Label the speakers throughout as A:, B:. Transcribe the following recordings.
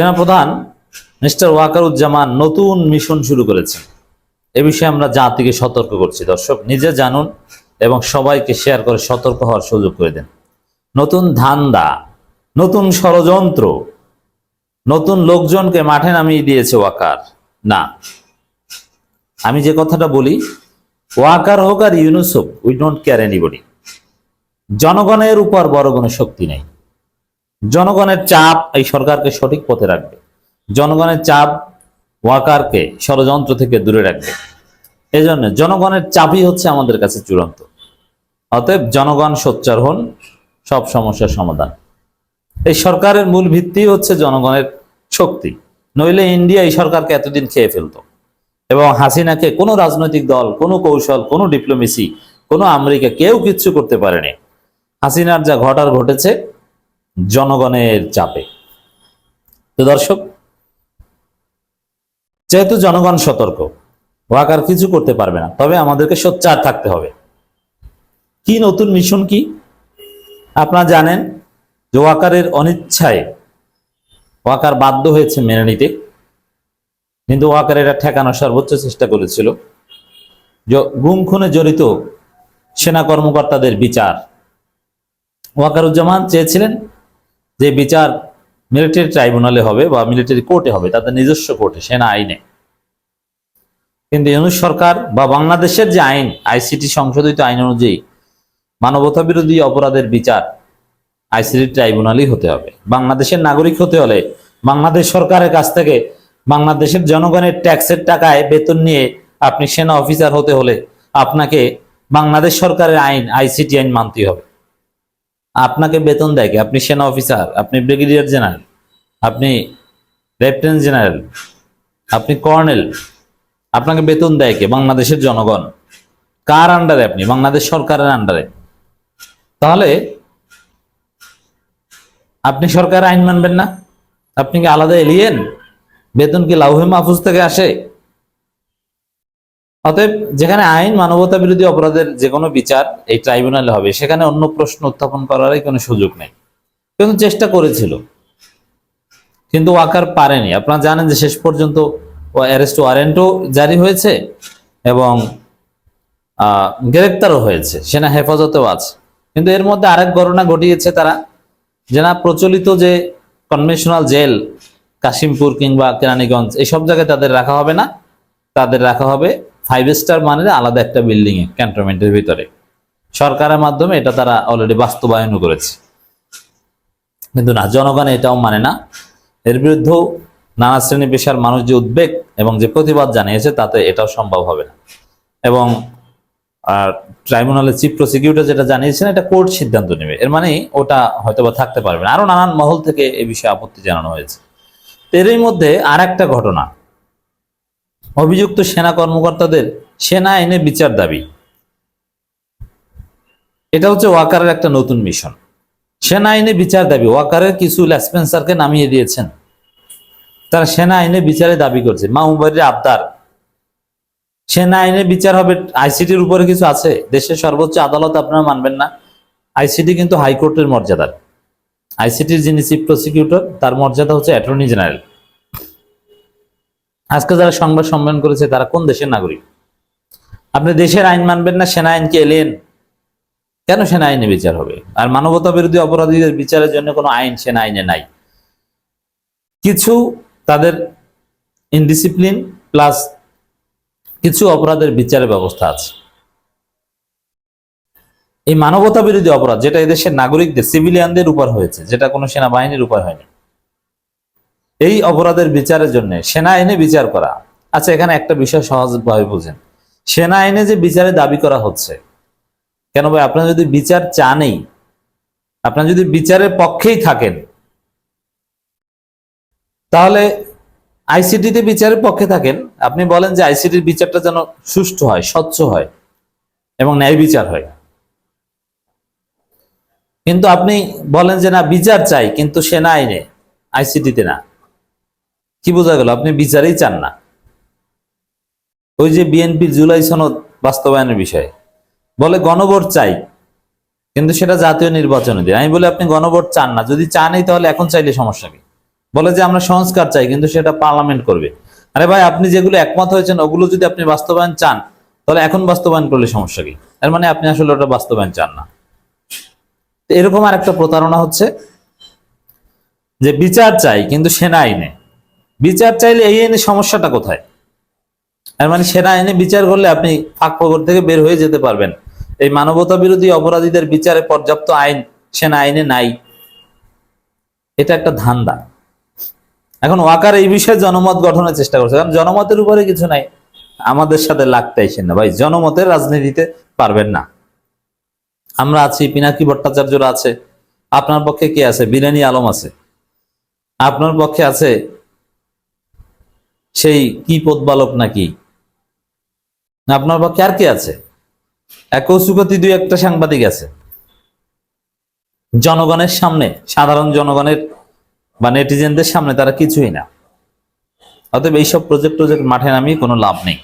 A: সেনাপ্রধান মিস্টার ওয়াকারুজ্জামান নতুন মিশন শুরু করেছেন। এ বিষয়ে আমরা জাতিকে সতর্ক করছি। দর্শক, নিজে জানুন এবং সবাইকে শেয়ার করে সতর্ক হওয়ার সুযোগ করে দেন। নতুন ধান্দা, নতুন ষড়যন্ত্র, নতুন লোকজনকে মাঠে নামিয়ে দিয়েছে ওয়াকার। না, আমি যে কথাটা বলি, ওয়াকার হোক আর Yunus we don't care anybody জনগণের উপর বড় কোনো শক্তি নেই। জনগণের চাপ এই সরকারকে সঠিক পথে রাখবে। জনগণের চাপ ওয়াকারকে ষড়যন্ত্র থেকে দূরে রাখবে। এই জন্য জনগণের চাপই হচ্ছে আমাদের কাছে চূড়ান্ত। অতএব জনগণ সোচ্চার হন, সব সমস্যার সমাধান। এই সরকারের মূল ভিত্তি হচ্ছে জনগণের শক্তি। নইলে ইন্ডিয়া এই সরকারকে এতদিন খেয়ে ফেলতো। এবং হাসিনাকে কোনো রাজনৈতিক দল, কোনো কৌশল, কোনো ডিপ্লোমেসি, কোনো আমেরিকা কেউ কিচ্ছু করতে পারেনি। হাসিনার যা ঘটার ঘটেছে জনগণের চাপে। তো দর্শক, যেহেতু জনগণ সতর্ক, ওয়াকার কিছু করতে পারবে না, তবে আমাদেরকে সোচ্চার থাকতে হবে। কি নতুন মিশন কি? আপনারা জানেন যে ওয়াকারের অনিচ্ছায় ওয়াকার বাধ্য হয়েছে মেনে নিতে। কিন্তু ওয়াকার এটা ঠেকানোর সর্বোচ্চ চেষ্টা করেছিল। গুম খুনে জড়িত সেনা কর্মকর্তাদের বিচার। ওয়াকারুজ্জামান চেয়েছিলেন যে বিচার মিলিটারি ট্রাইব্যুনালে হবে বা মিলিটারি কোর্টে হবে, তাদের নিজস্ব কোর্টে সেনা আইনে। কিন্তু ইউনুস সরকার বা বাংলাদেশের যে আইন আইসিটি সংশোধিত আইন অনুযায়ী মানবতা বিরোধী অপরাধের বিচার আইসিটি ট্রাইব্যুনালই হতে হবে। বাংলাদেশের নাগরিক হতে হলে বাংলাদেশ সরকারের কাছ থেকে বাংলাদেশের জনগণের ট্যাক্সের টাকায় বেতন নিয়ে আপনি সেনা অফিসার হতে হলে আপনাকে বাংলাদেশ সরকারের আইন আইসিটি আইন মানতেই হবে। আপনাকে বেতন দেয় আপনি সেনা অফিসার, আপনি ব্রিগেডিয়ার জেনারেল, আপনি লেফটেন্যান্ট জেনারেল, আপনি কর্নেল, আপনাকে বেতন দেয় কে? বাংলাদেশের জনগণ। কার আন্ডারে আপনি? বাংলাদেশ সরকারের আন্ডারে। তাহলে আপনি সরকার আইন মানবেন না। আপনি কি আলাদা এলিয়েন? বেতন কি লাউহে মাহফুজ থেকে আসে? অতএব যেখানে আইন মানবতা বিরোধী অপরাধের যে কোনো বিচার এই ট্রাইব্যুনালে হবে, সেখানে অন্য প্রশ্ন উত্থাপন করারই কোনো সুযোগ নেই। কিন্তু চেষ্টা করেছিল, কিন্তু ওয়াকার পারেনি। আপনারা জানেন যে শেষ পর্যন্ত অ্যারেস্ট ওয়ারেন্টও জারি হয়েছে এবং গ্রেপ্তারও হয়েছে, সেনা হেফাজতেও আছে। কিন্তু এর মধ্যে আরেক ঘটনা ঘটিয়েছে তারা, যে না প্রচলিত যে কনভেনশনাল জেল, কাশিমপুর কিংবা কেরানীগঞ্জ এইসব জায়গায় তাদের রাখা হবে না। তাদের রাখা হবে ফাইভ স্টার মানের আলাদা একটা বিল্ডিং এ ক্যান্টনমেন্টের ভিতরে। সরকারের মাধ্যমে এটা তারা অলরেডি বাস্তবায়নও করেছে। কিন্তু না, জনগণ এটাও মানে না। এর বিরুদ্ধেও নানা শ্রেণি পেশার মানুষ যে উদ্বেগ এবং যে প্রতিবাদ জানিয়েছে, তাতে এটাও সম্ভব হবে না। এবং ট্রাইব্যুনালের চিফ প্রসিকিউটর যেটা জানিয়েছেন, এটা কোর্ট সিদ্ধান্ত নেবে। এর মানে ওটা হয়তোবা থাকতে পারবে না। আরও নানান মহল থেকে এ বিষয়ে আপত্তি জানানো হয়েছে। এরই মধ্যে আর একটা ঘটনা। অভিযুক্ত সেনা কর্মকর্তাদের সেনা আইনে বিচার দাবি। এটা হচ্ছে ওয়াকারের একটা নতুন মিশন। সেনা আইনে বিচার দাবি। ওয়াকারের কিছু লেসপেন্সারকে নামিয়ে দিয়েছেন। তারা সেনা আইনে বিচারে দাবি করছে। মাহমুবাড়ির আবদার। সেনা আইনে বিচার হবে। আইসিটির উপরে কিছু আছে? দেশের সর্বোচ্চ আদালত আপনারা মানবেন না। আইসিটি কিন্তু হাইকোর্টের মর্যাদার আইসিটির যিনি চিফ প্রসিকিউটর, তার মর্যাদা হচ্ছে অ্যাটর্নি জেনারেল। আজকে যারা সংবাদ সম্মেলন করেছে, তারা কোন দেশের নাগরিক? আপনি দেশের আইন মানবেন না, সেনা আইনকে এলেন, কেন সেনা আইনে বিচার হবে? আর মানবতা বিরোধী অপরাধীদের বিচারের জন্য কোনো আইন সেনা আইনে নাই। কিছু তাদের ইনডিসিপ্লিন প্লাস কিছু অপরাধের বিচারের ব্যবস্থা আছে। এই মানবতা বিরোধী অপরাধ যেটা এদেশের নাগরিকদের সিভিলিয়ানদের উপর হয়েছে, যেটা কোনো সেনাবাহিনীর উপর হয়নি। এই অপরাধের বিচারের জন্য সেনা আইনে বিচার করা। আচ্ছা এখানে একটা বিষয় সহজভাবে বুঝেন। সেনা আইনে যে বিচারে দাবি করা হচ্ছে, কেন ভাই? আপনার যদি বিচার চানই, আপনার যদি বিচারের পক্ষেই থাকেন, তাহলে আইসিটিতে বিচারের পক্ষে থাকেন। আপনি বলেন যে আইসিটির বিচারটা যেন সুষ্ঠু হয়, স্বচ্ছ হয় এবং ন্যায় বিচার হয়। কিন্তু আপনি বলেন যে না, বিচার চাই, কিন্তু সেনা আইনে, আইসিটিতে না। কি বোঝা গেল? আপনি বিচারেই চান না। ওই যে বিএনপি জুলাই সনদ বাস্তবায়নের বিষয়ে। বলে গণভোট চাই, কিন্তু সেটা জাতীয় নির্বাচনে দিন আমি বলি, আপনি গণভোট চান না। যদি চানই, তাহলে এখন চাইলে সমস্যা কি? বলে যে, আমরা সংস্কার চাই, কিন্তু সেটা পার্লামেন্ট করবে। আরে ভাই, আপনি যেগুলো একমত হয়েছেন, ওগুলো যদি আপনি বাস্তবায়ন চান, তাহলে এখন বাস্তবায়ন করলে সমস্যা কি? এর মানে আপনি আসলে ওটা বাস্তবায়ন চান না। এরকম আর একটা প্রতারণা হচ্ছে যে, বিচার চাই, কিন্তু সেনা আইনে বিচার চাইলে এই আইনে সমস্যাটা কোথায়? এর মানে সেনা আইনে বিচার করলে আপনি ফাঁক ফকর থেকে বের হয়ে যেতে পারবেন। এই মানবতা বিরোধী অপরাধীদের বিচারে পর্যাপ্ত আইন, সেনা আইনে নাই। এটা একটা ধান্দা। এখন ওয়াকার এই বিষয়ে জনমত গঠনের চেষ্টা করছে। কারণ জনমতের উপরে কিছু নাই। আমাদের সাথে লাগতে আইসেন না। ভাই, জনমতের রাজনীতিতে পারবেন না। আমরা আছি, পিনাকি ভট্টাচার্যরা আছে। আপনার পক্ষে কে আছে? বিরানি আলম আছে। আপনার পক্ষে আছে সেই কি বালক নাকি? আপনার পক্ষে আর কে আছে? এক কৌসুকতি দুই একটা সাংবাদিক আছে। জনগণের সামনে, সাধারণ জনগণের বা নেটিজেনদের সামনে তারা কিছুই না। অতএব এইসব প্রজেক্ট প্রজেক্ট মাঠে নামিয়ে কোনো লাভ নেই।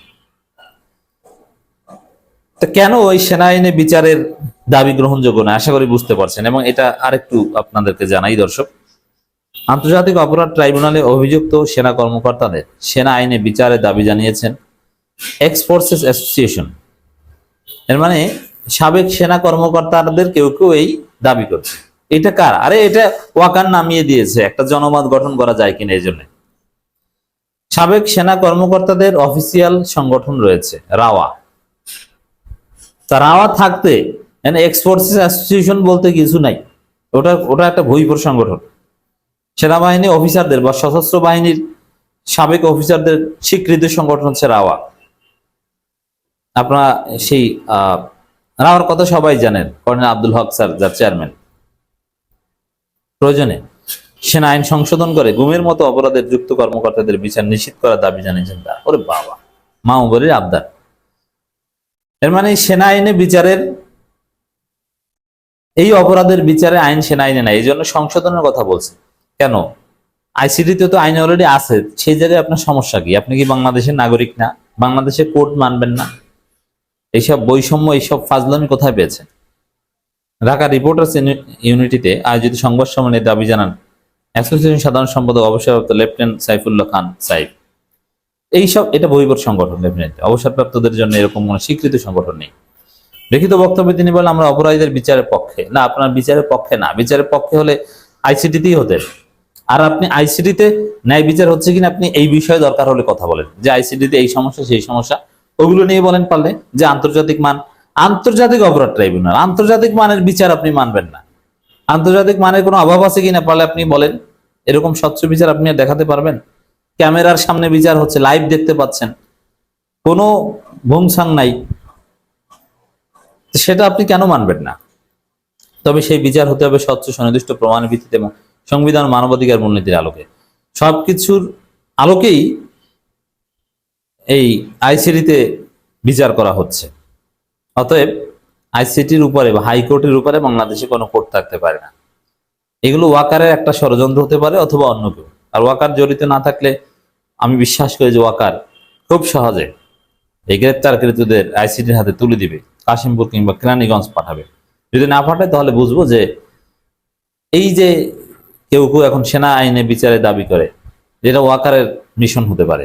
A: তো কেন ওই সেনা আইনে বিচারের দাবি গ্রহণযোগ্য না আশা করি বুঝতে পারছেন। এবং এটা আরেকটু আপনাদেরকে জানাই, দর্শক। আন্তর্জাতিক অপরাধ ট্রাইব্যুনালে অভিযুক্ত সেনা কর্মকর্তাদের সেনা আইনে বিচারের দাবি জানিয়েছেন এক্স ফোর্সেস অ্যাসোসিয়েশন এর মানে সাবেক সেনা কর্মকর্তাদের কেউ কেউ এই দাবি করছে। এটা কার? আরে এটা ওয়াকার নামিয়ে দিয়েছে। একটা জনমত গঠন করা যায় কিনা এই জন্য। সাবেক সেনা কর্মকর্তাদের অফিসিয়াল সংগঠন রয়েছে, রাওয়া। তা রাওয়া থাকতে এক্স ফোর্সেস অ্যাসোসিয়েশন বলতে কিছু নাই। ওটা ওটা একটা ভুইপুর সংগঠন সেনাবাহিনী অফিসারদের বা সশস্ত্র বাহিনীর সাবেক অফিসারদের স্বীকৃত সংগঠন হচ্ছে রাওয়া। আপনারা সেই রাওয়ার কথা সবাই জানেন, কর্নেল আব্দুল হক স্যার, যার চেয়ারম্যান। প্রয়োজনে সেনা আইন সংশোধন করে গুমের মতো অপরাধের যুক্ত কর্মকর্তাদের বিচার নিশ্চিত করার দাবি জানিয়েছেন তা ওরে বাবা, মা মাউগরির আবদার। এর মানে সেনা আইনে বিচারের, এই অপরাধের বিচারে আইন সেনা আইনে নাই, এই জন্য সংশোধনের কথা বলছে। কেন? আইসিডিতে তো আইন অলরেডি আছে, সেই জায়গায় আপনার সমস্যা কি? আপনি কি বাংলাদেশের নাগরিক না? বাংলাদেশের কোর্ট মানবেন না? এইসব বৈষম্য, এইসব ফাজলামি কোথায় পেয়েছেন? ঢাকা রিপোর্টার্স ইউনি- ইউনিটিতে আয়োজিত সংবাদ সম্মেলনে দাবি জানান, অ্যাসোসিয়েশন সাধারণ সম্পাদক, অবসরপ্রাপ্ত লেফটেন্যান্ট সাইফুল্লাহ খান সাইফ এইসব, এটা বহিবর সংগঠন ডেফিনেটলি অবসরপ্রাপ্তদের জন্য এরকম কোনো স্বীকৃত সংগঠন নেই। লিখিত বক্তব্যে তিনি বলেন, আমরা অপরাধীদের বিচারের পক্ষে। না, আপনার বিচারের পক্ষে না। বিচারের পক্ষে হলে আইসিটিতেই হতেন। আর আপনি আইসিটিতে ন্যায় বিচার হচ্ছে কিনা আপনি এই বিষয়ে দরকার হলে কথা বলেন। যে আইসিটিতে এই সমস্যা, সেই সমস্যা, ওগুলো নিয়ে বলেন পারলে। যে আন্তর্জাতিক মান, আন্তর্জাতিক অপরাধ ট্রাইব্যুনাল, আন্তর্জাতিক মানের বিচার আপনি মানবেন না। আন্তর্জাতিক মানের কোনো অভাব আছে কিনা পারলে আপনি বলেন। এরকম স্বচ্ছ বিচার আপনি দেখাতে পারবেন। ক্যামেরার সামনে বিচার হচ্ছে, লাইভ দেখতে পাচ্ছেন। কোনো ভুংসাং নাই। সেটা আপনি কেন মানবেন না? তবে সেই বিচার হতে হবে স্বচ্ছ, সুনির্দিষ্ট প্রমাণের ভিত্তিতে এবং সংবিধান মানবাধিকার মূলনীতির আলোকে। সবকিছুর আলোকেই এই আইসিডিতে বিচার করা হচ্ছে। অতএব আইসিটির উপরে বা হাইকোর্টের উপরে বাংলাদেশে কোনো কোর্ট থাকতে পারে না। এগুলো ওয়াকারের একটা ষড়যন্ত্র হতে পারে অথবা অন্য কেউ। আর ওয়াকার জড়িত না থাকলে আমি বিশ্বাস করি যে ওয়াকার খুব সহজে এই গ্রেপ্তারকৃতদের আইসিটির হাতে তুলে দিবে, কাশিমপুর কিংবা কেরানীগঞ্জ পাঠাবে। যদি না পাঠায় তাহলে বুঝব যে এই যে কেউ কেউ এখন সেনা আইনে বিচারে দাবি করে যেটা ওয়াকারের মিশন হতে পারে।